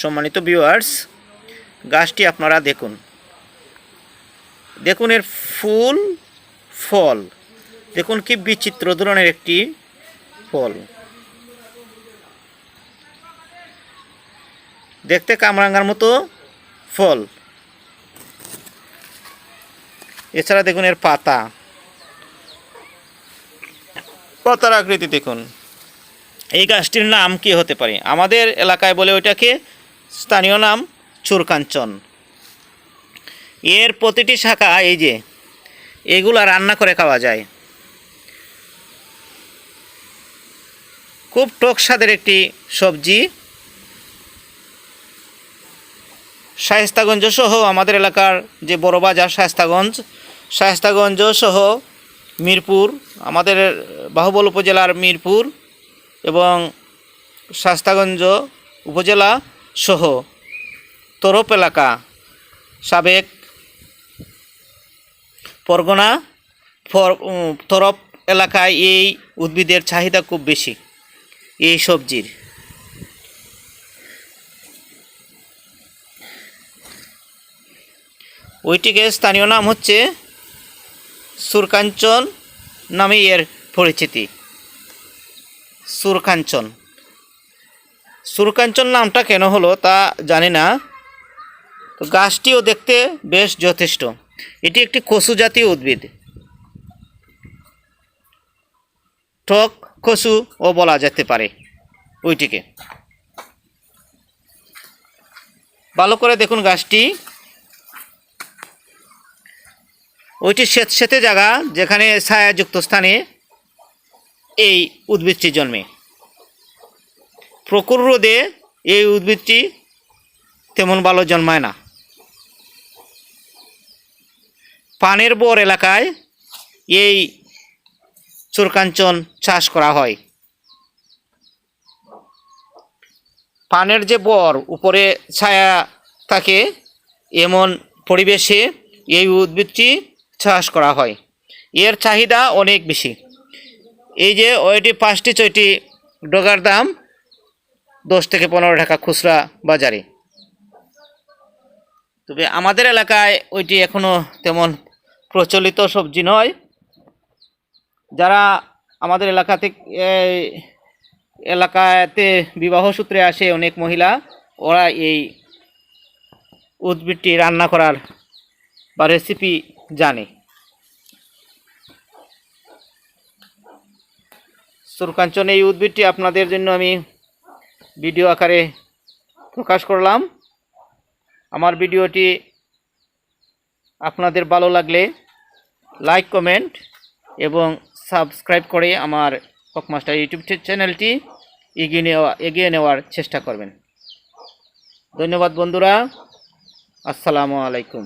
সম্মানিত ভিউয়ার্স গাছটি আপনারা দেখুন। দেখুন এর ফুল, ফল। দেখুন কি বিচিত্র ধরনের একটি ফল। দেখতে কামরাঙ্গার মতো ফল। এছাড়া দেখুন এর পাতা। পাতার আকৃতি দেখুন। এই গাছটির নাম কি হতে পারে? আমাদের এলাকায় বলে ওইটাকে স্থানীয় নাম চুরকাঞ্চন। এর প্রতিটি শাখা এই যে, এগুলা রান্না করে খাওয়া যায়। খুব টক স্বাদের একটি সবজি। শায়েস্তাগঞ্জ সহ আমাদের এলাকার যে বড় বাজার শায়েস্তাগঞ্জ শায়েস্তাগঞ্জ সহ মিরপুর, আমাদের বাহুবল উপজেলার মিরপুর এবং শাস্তাগঞ্জ উপজেলা সহ তরফ এলাকা, সাবেক পরগনা তরফ এলাকায় এই উদ্ভিদের চাহিদা খুব বেশি, এই সবজির। ওইটিকে স্থানীয় নাম হচ্ছে সুরকাঞ্চন নামে এর পরিচিতি। সুরকাঞ্চন। সুরকাঞ্চন নামটা কেন হলো তা জানি না। তো গাছটিও দেখতে বেশ যথেষ্ট। এটি একটি কচু জাতীয় উদ্ভিদ। টক কচু ও বলা যেতে পারে ওইটিকে। ভালো করে দেখুন গাছটি। ওইটি স্বেতে জায়গা যেখানে ছায়াযুক্ত স্থানে এই উদ্ভিদটি জন্মে। প্রকুর রোদে এই উদ্ভিদটি তেমন ভালো জন্মায় না। পানের বর এলাকায় এই চুরকাঞ্চন চাষ করা হয়। পানের যে বর উপরে ছায়া থাকে, এমন পরিবেশে এই উদ্ভিদটি চাষ করা হয়। এর চাহিদা অনেক বেশি। এই যে ওইটি পাঁচটি ছয়টি ডগার দাম দশ থেকে পনেরো টাকা খুচরা বাজারে। তবে আমাদের এলাকায় ওইটি এখনও তেমন প্রচলিত সবজি নয়। যারা আমাদের এলাকা থেকে এলাকাতে বিবাহ সূত্রে আসে অনেক মহিলা, ওরা এই উদ্ভিদটি রান্না করার বা রেসিপি জানে। সুরকাঞ্চন, এই উদ্ভিদটি আপনাদের জন্য আমি ভিডিও আকারে প্রকাশ করলাম। আমার ভিডিওটি আপনাদের ভালো লাগলে লাইক, কমেন্ট এবং সাবস্ক্রাইব করে আমার হকমাস্টার ইউটিউব চ্যানেলটি এগিয়ে নেওয়া এগিয়ে নেওয়ার চেষ্টা করবেন। ধন্যবাদ বন্ধুরা। আসসালামু আলাইকুম।